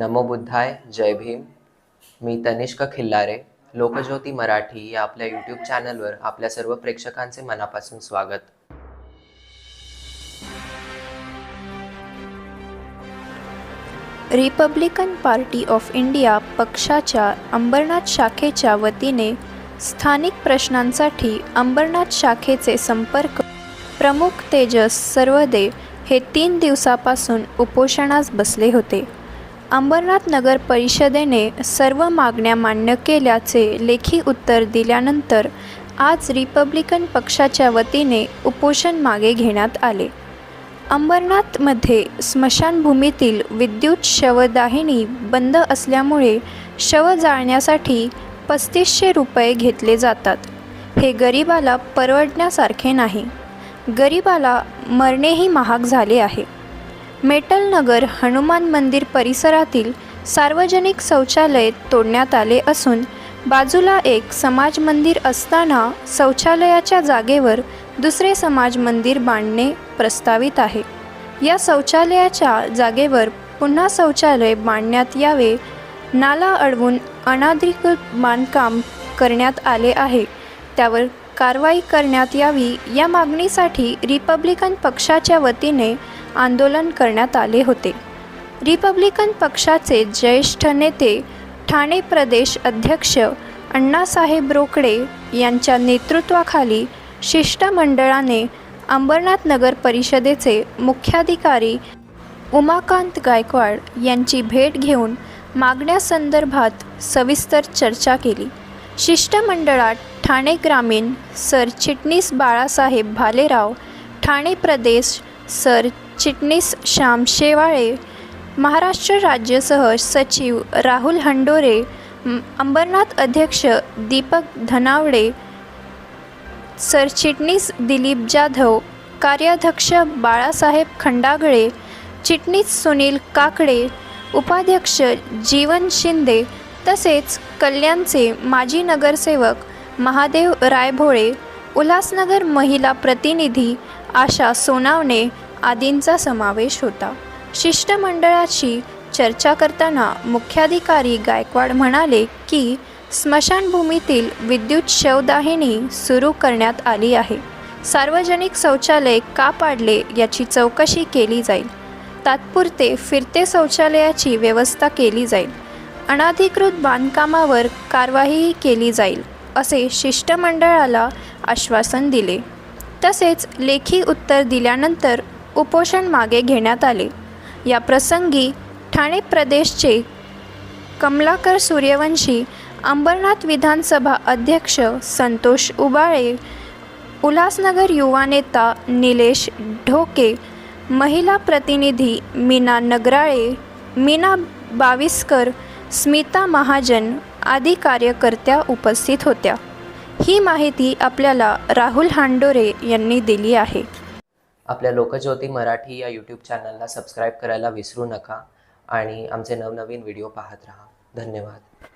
नमो बुद्धाय जय भीम. मी तनिष्क खिल्लारे लोकज्योती मराठी या आपल्या यूट्यूब चॅनलवर आपल्या सर्व प्रेक्षकांचे मनापासून स्वागत. रिपब्लिकन पार्टी ऑफ इंडिया पक्षाच्या अंबरनाथ शाखेच्या वतीने स्थानिक प्रश्नांसाठी अंबरनाथ शाखेचे संपर्क प्रमुख तेजस सर्वदे हे तीन दिवसापासून उपोषणास बसले होते. अंबरनाथ नगर परिषदेने सर्व मागण्या मान्य केल्याचे लेखी उत्तर दिल्यानंतर आज रिपब्लिकन पक्षाच्या वतीने उपोषण मागे घेण्यात आले. अंबरनाथमध्ये स्मशानभूमीतील विद्युत शवदाहिनी बंद असल्यामुळे शव जाळण्यासाठी पस्तीसशे रुपये घेतले जातात. हे गरिबाला परवडण्यासारखे नाही. गरिबाला मरणेही महाग झाले आहे. मेटल नगर हनुमान मंदिर परिसरातील सार्वजनिक शौचालय तोडण्यात आले असून बाजूला एक समाज मंदिर असताना शौचालयाच्या जागेवर दुसरे समाज मंदिर बांधणे प्रस्तावित आहे. या शौचालयाच्या जागेवर पुन्हा शौचालय बांधण्यात यावे नाला अडवून अनाधिकृत बांधकाम करण्यात आले आहे. त्यावर कारवाई करण्यात यावी या मागणीसाठी रिपब्लिकन पक्षाच्या वतीने आंदोलन करण्यात आले होते. रिपब्लिकन पक्षाचे ज्येष्ठ नेते ठाणे प्रदेश अध्यक्ष अण्णासाहेब रोकडे यांच्या नेतृत्वाखाली शिष्टमंडळाने अंबरनाथ नगर परिषदेचे मुख्याधिकारी उमाकांत गायकवाड यांची भेट घेऊन मागण्यासंदर्भात सविस्तर चर्चा केली. शिष्टमंडळात ठाणे ग्रामीण सरचिटणीस बाळासाहेब भालेराव ठाणे प्रदेश सरचिटणीस श्याम शेवाळे महाराष्ट्र राज्यसह सचिव राहुल हंडोरे अंबरनाथ अध्यक्ष दीपक धनावडे सरचिटणीस दिलीप जाधव कार्याध्यक्ष बाळासाहेब खंडागळे चिटणीस सुनील काकडे उपाध्यक्ष जीवन शिंदे तसेच कल्याणचे माजी नगरसेवक महादेव रायभोळे उल्हासनगर महिला प्रतिनिधी आशा सोनावणे आदींचा समावेश होता. शिष्टमंडळाशी चर्चा करताना मुख्याधिकारी गायकवाड म्हणाले की स्मशानभूमीतील विद्युत शवदाहिनी सुरू करण्यात आली आहे. सार्वजनिक शौचालय का पाडले याची चौकशी केली जाईल. तात्पुरते फिरते शौचालयाची व्यवस्था केली जाईल. अनाधिकृत बांधकामावर कारवाईही केली जाईल असे शिष्टमंडळाला आश्वासन दिले. तसेच लेखी उत्तर दिल्यानंतर उपोषण मागे घेण्यात आले. या प्रसंगी ठाणे प्रदेशचे कमलाकर सूर्यवंशी अंबरनाथ विधानसभा अध्यक्ष संतोष उबाळे उल्हासनगर युवा नेता निलेश ढोके महिला प्रतिनिधी मीना नगराळे मीना बाविस्कर स्मिता महाजन आदी कार्यकर्त्या उपस्थित होत्या. ही माहिती आपल्याला राहुल हांडोरे यांनी दिली आहे. आपल्या लोकज्योती मराठी या यूट्यूब चॅनलला सबस्क्राईब करायला विसरू नका आणि आमचे नवनवीन व्हिडिओ पाहत राहा. धन्यवाद.